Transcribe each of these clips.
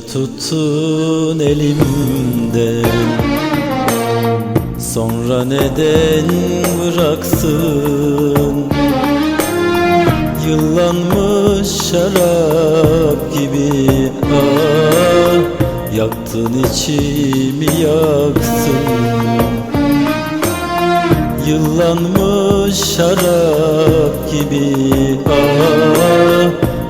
tuttun elimden Sonra neden bıraksın? Yıllanmış şarap gibi ah Yaktın içimi yaksın. Yıllanmış şarap gibi ah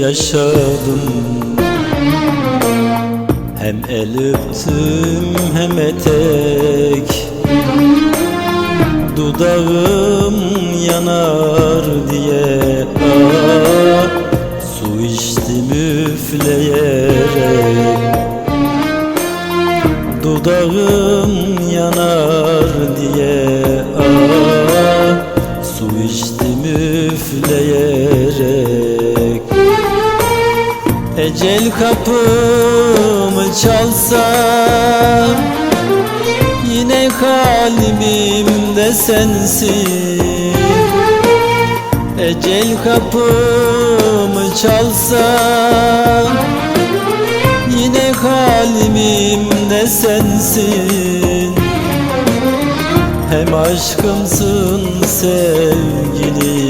yaşadım. Hem el öptüm hem etek. Dudağım yanar diye ah, Su içtim üfleyerek. Dudağım yanar diye Ecel kapımı çalsa Yine kalbimde sensin. Ecel kapımı çalsa Yine kalbimde sensin. Hem aşkımsın sevgilim